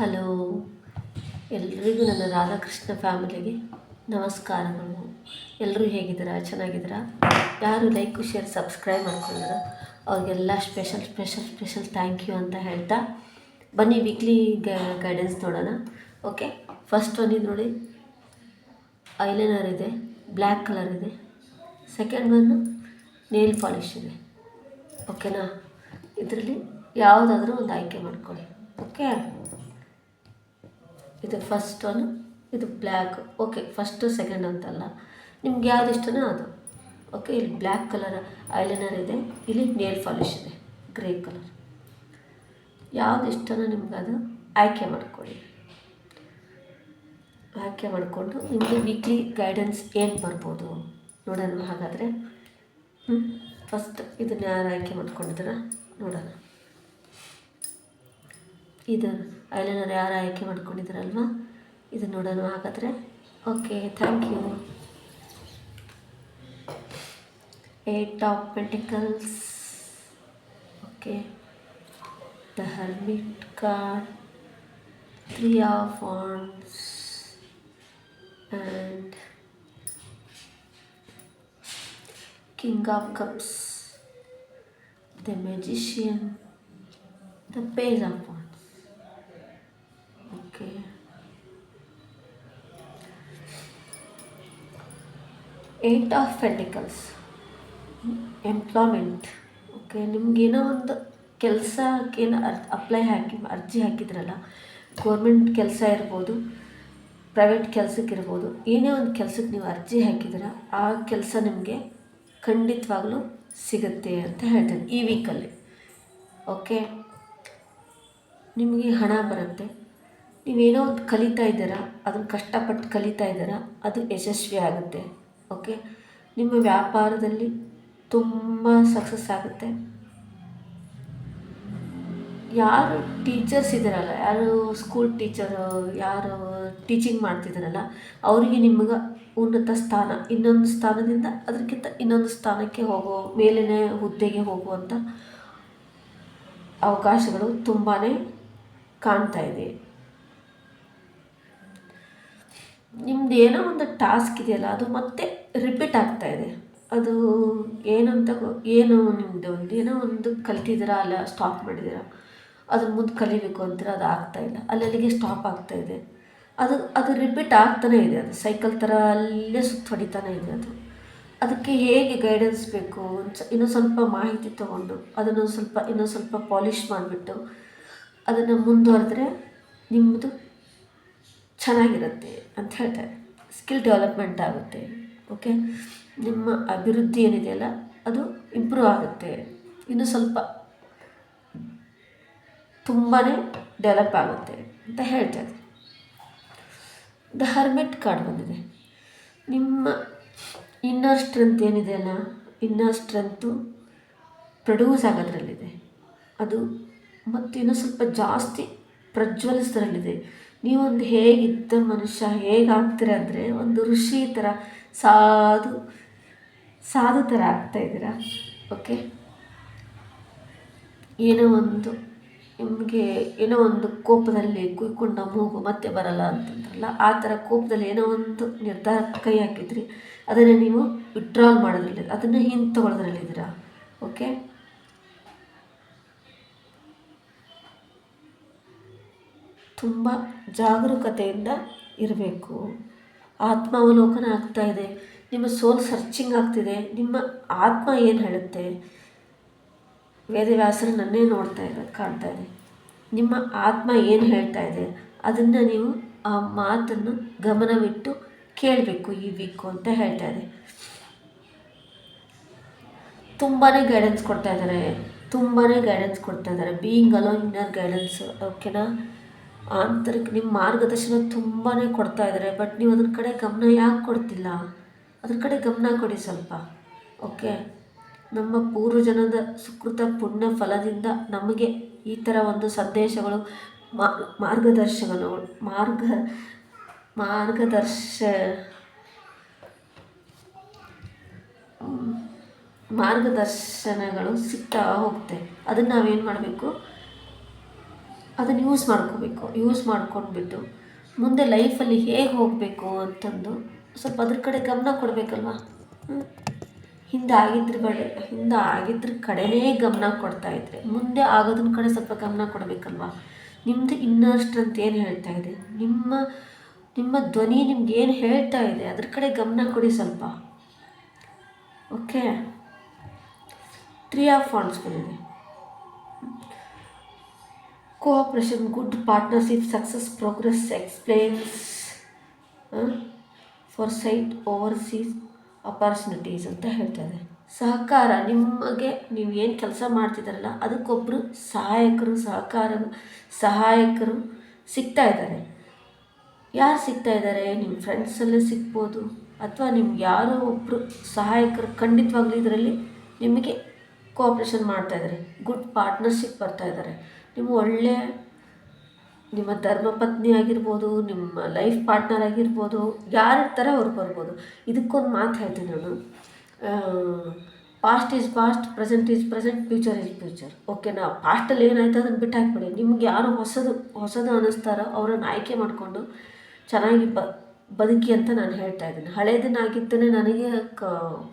Hello. ಎಲ್ರಿಗೂ ನನ್ನ ರಾಧಾಕೃಷ್ಣ ಫ್ಯಾಮಿಲಿಗೆ ನಮಸ್ಕಾರಗಳು. ಎಲ್ಲರೂ ಹೇಗಿದ್ದೀರಾ? ಚೆನ್ನಾಗಿದ್ದೀರಾ? ಯಾರು ಲೈಕ್, ಶೇರ್, ಸಬ್ಸ್ಕ್ರೈಬ್ ಮಾಡ್ಕೊಂಡಿದ್ರು ಅವ್ರಿಗೆಲ್ಲ special special special thank you ಅಂತ ಹೇಳ್ತಾ ಬನ್ನಿ ವೀಕ್ಲಿ ಗೈಡೆನ್ಸ್ ನೋಡೋಣ. ಓಕೆ? ಫಸ್ಟ್ ಒನ್ ಇದು ನೋಡಿ. ಐಲೈನರ್ ಇದೆ ಬ್ಲ್ಯಾಕ್ ಕಲರ್ ಇದೆ. ಸೆಕೆಂಡ್ ಒನ್ ನೇಲ್ ಪಾಲಿಶ್ ಇದೆ. ಓಕೆನಾ ಇದರಲ್ಲಿ ಯಾವುದಾದ್ರೂ ಒಂದು ಆಯ್ಕೆ ಮಾಡ್ಕೊಳ್ಳಿ. ಓಕೆ ಇದು ಫಸ್ಟ್ ಒನ್ ಇದು ಬ್ಲ್ಯಾಕ್ ಓಕೆ ಫಸ್ಟು ಸೆಕೆಂಡ್ ಅಂತಲ್ಲ. ನಿಮ್ಗೆ ಯಾವ್ದು ಇಷ್ಟನೋ ಅದು. ಓಕೆ ಇಲ್ಲಿ ಬ್ಲ್ಯಾಕ್ ಕಲರ್ ಐಲೈನರ್ ಇದೆ. ಇಲ್ಲಿ ನೇಲ್ ಪಾಲಿಶ್ ಇದೆ. ಗ್ರೇ ಕಲರ್ ಯಾವ್ದು ಇಷ್ಟನೋ ನಿಮ್ಗೆ ಅದು ಆಯ್ಕೆ ಮಾಡ್ಕೊಳ್ಳಿ. ಆಯ್ಕೆ ಮಾಡಿಕೊಂಡು ನಿಮಗೆ ವೀಕ್ಲಿ ಗೈಡೆನ್ಸ್ ಏನು ಬರ್ಬೋದು? ನೋಡೋಣ ಹಾಗಾದರೆ. ಹ್ಞೂ ಫಸ್ಟ್ ಇದನ್ನ ಯಾರು ಆಯ್ಕೆ ಮಾಡ್ಕೊಂಡಿದ್ದೀರಾ? ನೋಡೋಣ. ಇದು ಐಲೈನರ್ ಯಾರು ಆಯ್ಕೆ ಮಾಡ್ಕೊಂಡಿದ್ದೀರಲ್ವ? ಇದು ನೋಡೋಣ ಹಾಗಾದರೆ. Okay thank you eight of pentacles okay the hermit card three of wands and king of cups the magician the page of Okay. Eight of pentacles employment okay ನಿಮ್ಗೇನೋ ಒಂದು ಕೆಲಸಕ್ಕೇನು ಅಪ್ಲೈ ಹಾಕಿ, ಅರ್ಜಿ ಹಾಕಿದ್ರಲ್ಲ ಗೌರ್ಮೆಂಟ್ ಕೆಲಸ ಇರ್ಬೋದು private ಕೆಲಸಕ್ಕೆ ಇರ್ಬೋದು, ಏನೇ ಒಂದು ಕೆಲಸಕ್ಕೆ ನೀವು ಅರ್ಜಿ ಹಾಕಿದ್ರೆ ಆ ಕೆಲಸ ನಿಮಗೆ ಖಂಡಿತವಾಗ್ಲೂ ಸಿಗುತ್ತೆ ಅಂತ ಹೇಳ್ತೀನಿ ಈ ವೀಕಲ್ಲಿ ಓಕೆ ನಿಮಗೆ ಹಣ ಬರುತ್ತೆ. ನೀವೇನೋ ಒಂದು ಕಲಿತಾ ಇದ್ದೀರಾ, ಅದನ್ನು ಕಷ್ಟಪಟ್ಟು ಕಲಿತಾ ಇದ್ದೀರಾ, ಅದು ಯಶಸ್ವಿ ಆಗುತ್ತೆ ಓಕೆ ನಿಮ್ಮ ವ್ಯಾಪಾರದಲ್ಲಿ ತುಂಬ ಸಕ್ಸಸ್ ಆಗುತ್ತೆ. ಯಾರು ಟೀಚರ್ಸ್ ಇದ್ದಾರಲ್ಲ, ಯಾರು ಸ್ಕೂಲ್ ಟೀಚರು ಯಾರು ಟೀಚಿಂಗ್ ಮಾಡ್ತಿದ್ದಾರಲ್ಲ, ಅವರಿಗೆ ನಿಮಗೆ ಉನ್ನತ ಸ್ಥಾನ, ಇನ್ನೊಂದು ಸ್ಥಾನದಿಂದ ಅದಕ್ಕಿಂತ ಇನ್ನೊಂದು ಸ್ಥಾನಕ್ಕೆ ಹೋಗೋ, ಮೇಲಿನ ಹುದ್ದೆಗೆ ಹೋಗುವಂಥ ಅವಕಾಶಗಳು ತುಂಬಾ ಕಾಣ್ತಾ ಇದೆ. ನಿಮ್ದು ಏನೋ ಒಂದು ಟಾಸ್ಕ್ ಇದೆಯಲ್ಲ, ಅದು ಮತ್ತೆ ರಿಪೀಟ್ ಆಗ್ತಾ ಇದೆ. ಅದು ಏನಂತ ಏನು ನಿಮ್ಮದು ಒಂದು ಏನೋ ಒಂದು ಕಲ್ತಿದ್ದೀರಾ? ಅಲ್ಲ ಸ್ಟಾಪ್ ಮಾಡಿದ್ದೀರಾ? ಅದು ಮುಂದೆ ಕಲಿಬೇಕು ಅಂತೀರ, ಅದು ಆಗ್ತಾ ಇಲ್ಲ. ಅಲ್ಲಲ್ಲಿಗೆ ಸ್ಟಾಪ್ ಆಗ್ತಾ ಇದೆ. ಅದು ಅದು ರಿಪೀಟ್ ಆಗ್ತಾನೇ ಇದೆ. ಅದು ಸೈಕಲ್ ಥರ ಅಲ್ಲೇ ಸುತ್ತ ಹೊಡಿತಾನೆ ಇದೆ ಅದು. ಅದಕ್ಕೆ ಹೇಗೆ ಗೈಡೆನ್ಸ್ ಬೇಕು? ಇನ್ನೂ ಸ್ವಲ್ಪ ಮಾಹಿತಿ ತೊಗೊಂಡು ಅದನ್ನು ಸ್ವಲ್ಪ ಇನ್ನೂ ಸ್ವಲ್ಪ ಪಾಲಿಷ್ ಮಾಡಿಬಿಟ್ಟು, ಅದನ್ನು ಮುಂದುವರೆದ್ರೆ ನಿಮ್ಮದು ಚೆನ್ನಾಗಿರುತ್ತೆ ಅಂತ ಹೇಳ್ತಾರೆ. ಸ್ಕಿಲ್ ಡೆವಲಪ್ಮೆಂಟ್ ಆಗುತ್ತೆ ಓಕೆ ನಿಮ್ಮ ಅಭಿವೃದ್ಧಿ ಏನಿದೆಯಲ್ಲ ಅದು ಇಂಪ್ರೂವ್ ಆಗುತ್ತೆ. ಇನ್ನು ಸ್ವಲ್ಪ ತುಂಬಾ ಡೆವಲಪ್ ಆಗುತ್ತೆ ಅಂತ ಹೇಳ್ತಾರೆ. ದ ಹರ್ಮೆಟ್ ಕಾರ್ಡ್ ಬಂದಿದೆ. ನಿಮ್ಮ ಇನ್ನರ್ ಸ್ಟ್ರೆಂತ್ ಏನಿದೆಯಲ್ಲ ಇನ್ನರ್ ಸ್ಟ್ರೆಂತು ಪ್ರೊಡ್ಯೂಸ್ ಆಗೋದ್ರಲ್ಲಿದೆ. ಅದು ಮತ್ತು ಇನ್ನೂ ಸ್ವಲ್ಪ ಜಾಸ್ತಿ ಪ್ರಜ್ವಲಿಸೋದ್ರಲ್ಲಿದೆ. ನೀವೊಂದು ಹೇಗಿದ್ದ ಮನುಷ್ಯ, ಹೇಗಾಗ್ತೀರ ಅಂದರೆ ಒಂದು ಋಷಿ ಥರ ಸಾಧು ಸಾಧು ಥರ ಆಗ್ತಾ ಇದ್ದೀರಾ? ಓಕೆ ಏನೋ ಒಂದು ನಿಮಗೆ ಏನೋ ಒಂದು ಕೋಪದಲ್ಲಿ ಕುಯ್ಕೊಂಡ ಮೂಗು ಮತ್ತೆ ಬರಲ್ಲ ಅಂತಂದ್ರಲ್ಲ, ಆ ಥರ ಕೋಪದಲ್ಲಿ ಏನೋ ಒಂದು ನಿರ್ಧಾರ ಕೈ ಹಾಕಿದ್ರಿ, ಅದನ್ನು ನೀವು ವಿಡ್ರಾಲ್ ಮಾಡೋದ್ರಲ್ಲಿ, ಅದನ್ನು ಹಿಂದೆ ತೊಗೊಳೋದ್ರಲ್ಲಿದ್ದೀರಾ ಓಕೆ ತುಂಬ ಜಾಗರೂಕತೆಯಿಂದ ಇರಬೇಕು. ಆತ್ಮಾವಲೋಕನ ಆಗ್ತಾ ಇದೆ. ನಿಮ್ಮ ಸೋಲ್ ಸರ್ಚಿಂಗ್ ಆಗ್ತಿದೆ. ನಿಮ್ಮ ಆತ್ಮ ಏನು ಹೇಳುತ್ತೆ? ವೇದವ್ಯಾಸರು ನನ್ನೇ ನೋಡ್ತಾ ಇರೋದು ಕಾಣ್ತಾ ಇದೆ. ನಿಮ್ಮ ಆತ್ಮ ಏನು ಹೇಳ್ತಾ ಇದೆ? ಅದನ್ನು ನೀವು ಆ ಮಾತನ್ನು ಗಮನವಿಟ್ಟು ಕೇಳಬೇಕು, ಈ ವೀಕು ಅಂತ ಹೇಳ್ತಾ ಇದೆ. ತುಂಬಾ ಗೈಡೆನ್ಸ್ ಕೊಡ್ತಾ ಇದ್ದಾರೆ. ತುಂಬಾ ಗೈಡೆನ್ಸ್ ಕೊಡ್ತಾ ಇದ್ದಾರೆ. ಬೀಯಿಂಗ್ ಅಲೋ ಇನ್ನರ್ ಗೈಡೆನ್ಸ್ ಓಕೆನಾ ಆಂತರಿಕ ನಿಮ್ಮ ಮಾರ್ಗದರ್ಶನ ತುಂಬಾ ಕೊಡ್ತಾ ಇದ್ದಾರೆ ಬಟ್ ನೀವು ಅದ್ರ ಕಡೆ ಗಮನ ಯಾಕೆ ಕೊಡ್ತಿಲ್ಲ? ಅದ್ರ ಕಡೆ ಗಮನ ಕೊಡಿ ಸ್ವಲ್ಪ ಓಕೆ ನಮ್ಮ ಪೂರ್ವಜನದ ಸುಕೃತ ಪುಣ್ಯ ಫಲದಿಂದ ನಮಗೆ ಈ ಥರ ಒಂದು ಸಂದೇಶಗಳು ಮಾರ್ಗದರ್ಶನಗಳು, ಮಾರ್ಗ, ಮಾರ್ಗದರ್ಶ ಮಾರ್ಗದರ್ಶನಗಳು ಸಿಗ್ತಾ ಹೋಗುತ್ತೆ. ಅದನ್ನು ನಾವೇನು ಮಾಡಬೇಕು? ಅದನ್ನು ಯೂಸ್ ಮಾಡ್ಕೋಬೇಕು ಯೂಸ್ ಮಾಡ್ಕೊಂಡ್ಬಿಟ್ಟು ಮುಂದೆ ಲೈಫಲ್ಲಿ ಹೇಗೆ ಹೋಗಬೇಕು ಅಂತಂದು ಸ್ವಲ್ಪ ಅದ್ರ ಕಡೆ ಗಮನ ಕೊಡಬೇಕಲ್ವ? ಹಿಂದೆ ಆಗಿದ್ರ ಕಡೆ, ಹಿಂದೆ ಆಗಿದ್ರ ಕಡೆನೇ ಗಮನ ಕೊಡ್ತಾ ಇದ್ರೆ, ಮುಂದೆ ಆಗೋದನ್ನ ಕಡೆ ಸ್ವಲ್ಪ ಗಮನ ಕೊಡಬೇಕಲ್ವ? ನಿಮ್ಮದು ಇನ್ನರ್ ಸ್ಟ್ರೆಂತ್ ಏನು ಹೇಳ್ತಾ ಇದೆ? ನಿಮ್ಮ ನಿಮ್ಮ ಧ್ವನಿ ನಿಮ್ಗೆ ಏನು ಹೇಳ್ತಾ ಇದೆ? ಅದ್ರ ಕಡೆ ಗಮನ ಕೊಡಿ ಸ್ವಲ್ಪ. Okay three of wands cooperation good partnership success progress explains foresight overseas opportunities ಅಂತ ಹೇಳ್ತಾರೆ. ಸಹಕಾರ, ನಿಮಗೆ ನೀವು ಏನು ಕೆಲಸ ಮಾಡ್ತಿದ್ದಾರಲ್ಲ ಅದಕ್ಕೊಬ್ಬರು ಸಹಾಯಕರು, ಸಹಕಾರ, ಸಹಾಯಕರು ಸಿಗ್ತಾ ಇದ್ದಾರೆ. ಯಾರು ಸಿಗ್ತಾ ಇದ್ದಾರೆ? ನಿಮ್ಮ ಫ್ರೆಂಡ್ಸಲ್ಲೇ ಸಿಗ್ಬೋದು. ಅಥವಾ ನಿಮ್ಗೆ ಯಾರೋ ಒಬ್ಬರು ಸಹಾಯಕರು ಖಂಡಿತವಾಗ್ಲೂ ಇದರಲ್ಲಿ ನಿಮಗೆ ಕೋಆಪ್ರೇಷನ್ ಮಾಡ್ತಾ ಇದ್ದಾರೆ. ಗುಡ್ ಪಾರ್ಟ್ನರ್ಶಿಪ್ ಬರ್ತಾ ಇದ್ದಾರೆ. ನಿಮ್ಮ ಒಳ್ಳೆಯ ನಿಮ್ಮ ಧರ್ಮಪತ್ನಿ ಆಗಿರ್ಬೋದು, ನಿಮ್ಮ ಲೈಫ್ ಪಾರ್ಟ್ನರ್ ಆಗಿರ್ಬೋದು ಯಾರಿರ್ತಾರೆ ಅವ್ರು ಬರ್ಬೋದು. ಇದಕ್ಕೊಂದು ಮಾತು ಹೇಳ್ತೀನಿ ನಾನು. Past is past present is present future is future ಓಕೆನಾ ಪಾಸ್ಟಲ್ಲಿ ಏನಾಯ್ತು ಅದನ್ನು ಬಿಟ್ಟು ಹಾಕ್ಬಿಡಿ. ನಿಮ್ಗೆ ಯಾರು ಹೊಸದು ಹೊಸದು ಅನ್ನಿಸ್ತಾರೋ ಅವರನ್ನು ಆಯ್ಕೆ ಮಾಡಿಕೊಂಡು ಚೆನ್ನಾಗಿ ಬ, ಬದುಕಿ ಅಂತ ನಾನು ಹೇಳ್ತಾ ಇದ್ದೀನಿ. ಹಳೇದನ್ನಾಗಿದ್ದನೇ ನನಗೆ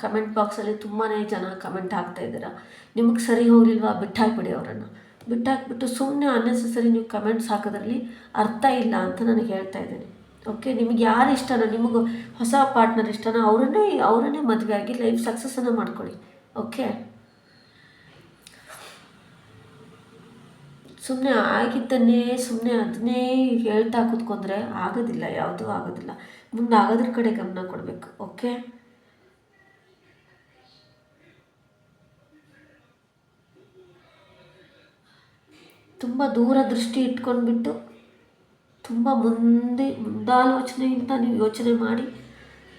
ಕಮೆಂಟ್ ಬಾಕ್ಸಲ್ಲಿ ತುಂಬಾ ಜನ ಕಮೆಂಟ್ ಹಾಕ್ತಾ ಇದ್ದೀರಾ. ನಿಮಗೆ ಸರಿ ಹೋಗಲಿಲ್ವಾ? ಬಿಟ್ಟು ಹಾಕ್ಬಿಡಿ ಅವರನ್ನು. ಬಿಟ್ಟಾಕ್ಬಿಟ್ಟು ಸುಮ್ಮನೆ ಅನ್ನೆಸೆಸರಿ ನೀವು ಕಮೆಂಟ್ಸ್ ಹಾಕೋದ್ರಲ್ಲಿ ಅರ್ಥ ಇಲ್ಲ ಅಂತ ನಾನು ಹೇಳ್ತಾ ಇದ್ದೀನಿ. ಓಕೆ ನಿಮಗೆ ಯಾರು ಇಷ್ಟನೋ, ನಿಮಗೂ ಹೊಸ ಪಾರ್ಟ್ನರ್ ಇಷ್ಟನೋ, ಅವರನ್ನೇ ಅವರನ್ನೇ ಮದುವೆ ಆಗಿ ಲೈಫ್ ಸಕ್ಸಸ್ಸನ್ನು ಮಾಡ್ಕೊಳ್ಳಿ. ಓಕೆ ಸುಮ್ಮನೆ ಆಗಿದ್ದನ್ನೇ ಸುಮ್ಮನೆ ಅದನ್ನೇ ಹೇಳ್ತಾ ಕೂತ್ಕೊಂಡ್ರೆ ಆಗೋದಿಲ್ಲ, ಯಾವುದೂ ಆಗೋದಿಲ್ಲ. ಮುಂದೆ ಆಗೋದ್ರ ಕಡೆ ಗಮನ ಕೊಡಬೇಕು. ಓಕೆ ತುಂಬ ದೂರದೃಷ್ಟಿ ಇಟ್ಕೊಂಡ್ಬಿಟ್ಟು ತುಂಬ ಮುಂದೆ, ಮುಂದಾಲೋಚನೆಯಿಂದ ನೀವು ಯೋಚನೆ ಮಾಡಿ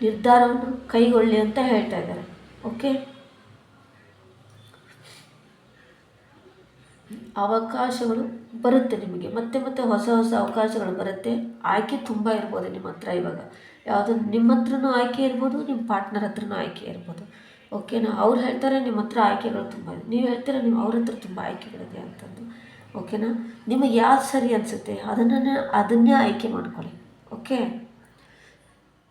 ನಿರ್ಧಾರವನ್ನು ಕೈಗೊಳ್ಳಿ ಅಂತ ಹೇಳ್ತಾ ಇದ್ದಾರೆ. ಓಕೆ ಅವಕಾಶಗಳು ಬರುತ್ತೆ ನಿಮಗೆ. ಮತ್ತೆ ಮತ್ತೆ ಹೊಸ ಹೊಸ ಅವಕಾಶಗಳು ಬರುತ್ತೆ. ಆಯ್ಕೆ ತುಂಬ ಇರ್ಬೋದು ನಿಮ್ಮ ಹತ್ರ ಇವಾಗ. ಯಾವುದು ನಿಮ್ಮ ಹತ್ರನೂ ಆಯ್ಕೆ ಇರ್ಬೋದು, ನಿಮ್ಮ ಪಾರ್ಟ್ನರ್ ಹತ್ರನೂ ಆಯ್ಕೆ ಇರ್ಬೋದು. ಓಕೆನಾ ಅವ್ರು ಹೇಳ್ತಾರೆ ನಿಮ್ಮ ಹತ್ರ ಆಯ್ಕೆಗಳು ತುಂಬ ನೀವು ಹೇಳ್ತೀರ ನಿಮ್ಮ ಅವ್ರ ಹತ್ರ ತುಂಬ ಆಯ್ಕೆಗಳಿದೆ ಓಕೆನಾ ನಿಮಗೆ ಯಾವ್ದು ಸರಿ ಅನಿಸುತ್ತೆ? ಅದನ್ನೇ ಅದನ್ನೇ ಆಯ್ಕೆ ಮಾಡ್ಕೊಳ್ಳಿ. ಓಕೆ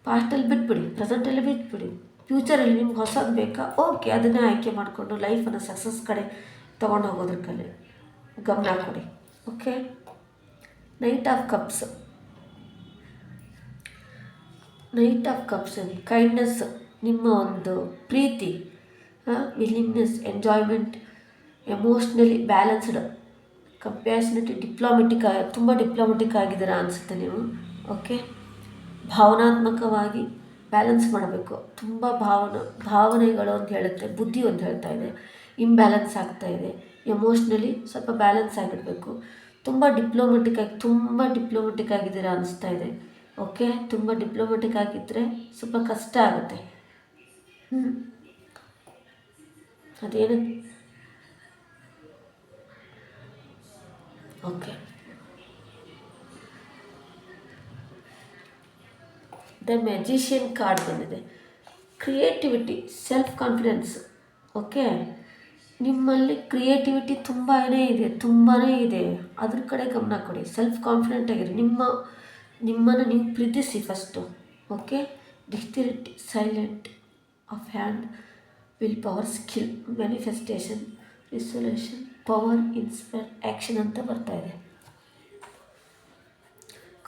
ಪಾಸ್ಟಲ್ಲಿ ಬಿಟ್ಬಿಡಿ ಪ್ರೆಸೆಂಟಲ್ಲಿ ಬಿಟ್ಬಿಡಿ. ಫ್ಯೂಚರಲ್ಲಿ ನಿಮ್ಗೆ ಹೊಸದು ಬೇಕಾ? ಓಕೆ ಅದನ್ನೇ ಆಯ್ಕೆ ಮಾಡಿಕೊಂಡು ಲೈಫನ್ನು ಸಕ್ಸಸ್ ಕಡೆ ತೊಗೊಂಡು ಕಲೆ ಗಮನ ಕೊಡಿ. Okay knight of cups knight of cups kindness ನಿಮ್ಮ ಒಂದು ಪ್ರೀತಿ willingness enjoyment emotionally balanced compassionate diplomatic ತುಂಬ ಡಿಪ್ಲೊಮೆಟಿಕ್ ಆಗಿದ್ದೀರ ಅನಿಸುತ್ತೆ ನೀವು. ಓಕೆ ಭಾವನಾತ್ಮಕವಾಗಿ ಬ್ಯಾಲೆನ್ಸ್ ಮಾಡಬೇಕು. ತುಂಬ ಭಾವನ, ಭಾವನೆಗಳು ಅಂತ ಹೇಳುತ್ತೆ, ಬುದ್ಧಿ ಅಂತ ಹೇಳ್ತಾ ಇದೆ. ಇಂಬ್ಯಾಲೆನ್ಸ್ ಆಗ್ತಾ ಇದೆ. ಎಮೋಷ್ನಲಿ ಸ್ವಲ್ಪ ಬ್ಯಾಲೆನ್ಸ್ ಆಗಿರಬೇಕು. ತುಂಬ ಡಿಪ್ಲೊಮೆಟಿಕ್ ಆಗಿ, ತುಂಬ ಡಿಪ್ಲೊಮೆಟಿಕ್ ಆಗಿದ್ದೀರಾ ಅನಿಸ್ತಾ ಇದೆ. ಓಕೆ ತುಂಬ ಡಿಪ್ಲೊಮೆಟಿಕ್ ಆಗಿದ್ದರೆ ಸ್ವಲ್ಪ ಕಷ್ಟ ಆಗುತ್ತೆ. ಹ್ಞೂ ಅದೇನು? ಓಕೆ. ದ ಮ್ಯಾಜಿಷಿಯನ್ ಕಾರ್ಡ್ ಬಂದಿದೆ. Creativity self confidence okay? ನಿಮ್ಮಲ್ಲಿ ಕ್ರಿಯೇಟಿವಿಟಿ ತುಂಬಾ ಇದೆ ತುಂಬಾ ಇದೆ. ಅದ್ರ ಕಡೆ ಗಮನ ಕೊಡಿ. ಸೆಲ್ಫ್ ಕಾನ್ಫಿಡೆಂಟ್ ಆಗಿರಿ. ನಿಮ್ಮ, ನಿಮ್ಮನ್ನು ನೀವು ಪ್ರೀತಿಸಿ first okay? Dexterity silent of hand will power skill manifestation resolution power inspire action ಅಂತ ಬರ್ತಾ ಇದೆ.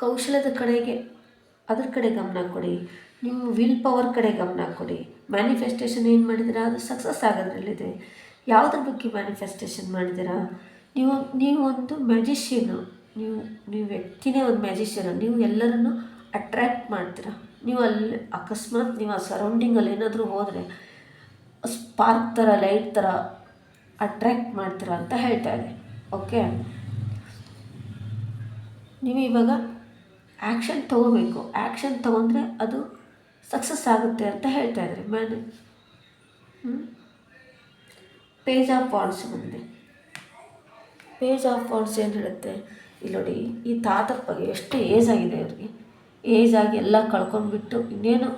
ಕೌಶಲದ ಕಡೆಗೆ, ಅದ್ರ ಕಡೆ ಗಮನ ಕೊಡಿ. ನಿಮ್ಮ ವಿಲ್ ಪವರ್ ಕಡೆ ಗಮನ ಕೊಡಿ. ಮ್ಯಾನಿಫೆಸ್ಟೇಷನ್ ಏನು ಮಾಡಿದ್ದೀರಾ? ಅದು ಸಕ್ಸಸ್ ಆಗೋದ್ರಲ್ಲಿದೆ. ಯಾವುದ್ರ ಬಗ್ಗೆ ಮ್ಯಾನಿಫೆಸ್ಟೇಷನ್ ಮಾಡಿದ್ದೀರಾ? ನೀವು ನೀವು ಒಂದು ನೀವು ನೀವು ವ್ಯಕ್ತಿನೇ ಒಂದು ಮ್ಯಾಜಿಷಿಯನು ನೀವು ಎಲ್ಲರನ್ನು ಅಟ್ರ್ಯಾಕ್ಟ್ ಮಾಡ್ತೀರಾ? ನೀವು ಅಲ್ಲಿ ಅಕಸ್ಮಾತ್ ನೀವು ಆ ಸರೌಂಡಿಂಗಲ್ಲಿ ಏನಾದರೂ ಹೋದರೆ ಸ್ಪಾರ್ಕ್ ಥರ ಲೈಟ್ ಥರ ಅಟ್ರ್ಯಾಕ್ಟ್ ಮಾಡ್ತೀರ ಅಂತ ಹೇಳ್ತಾ ಇದೆ ಓಕೆ ನೀವು ಇವಾಗ ಆ್ಯಕ್ಷನ್ ತೊಗೋಬೇಕು. ಆ್ಯಕ್ಷನ್ ತೊಗೊಂಡ್ರೆ ಅದು ಸಕ್ಸಸ್ ಆಗುತ್ತೆ ಅಂತ ಹೇಳ್ತಾ ಇದ್ದಾರೆ ಮ್ಯಾನ್ ಪೇಜ್ ಆಫ್ ಫಾಲ್ಸ್ ಬಂದಿದೆ. ಪೇಜ್ ಆಫ್ ಫಾಲ್ಸ್ ಏನು ಹೇಳುತ್ತೆ? ಇಲ್ಲಿ ನೋಡಿ, ಈ ತಾತಪ್ಪಗೆ ಎಷ್ಟು ಏಜ್ ಆಗಿದೆ ಅವ್ರಿಗೆ ಏಜ್ ಆಗಿ ಎಲ್ಲ ಕಳ್ಕೊಂಡ್ಬಿಟ್ಟು ಇನ್ನೇನು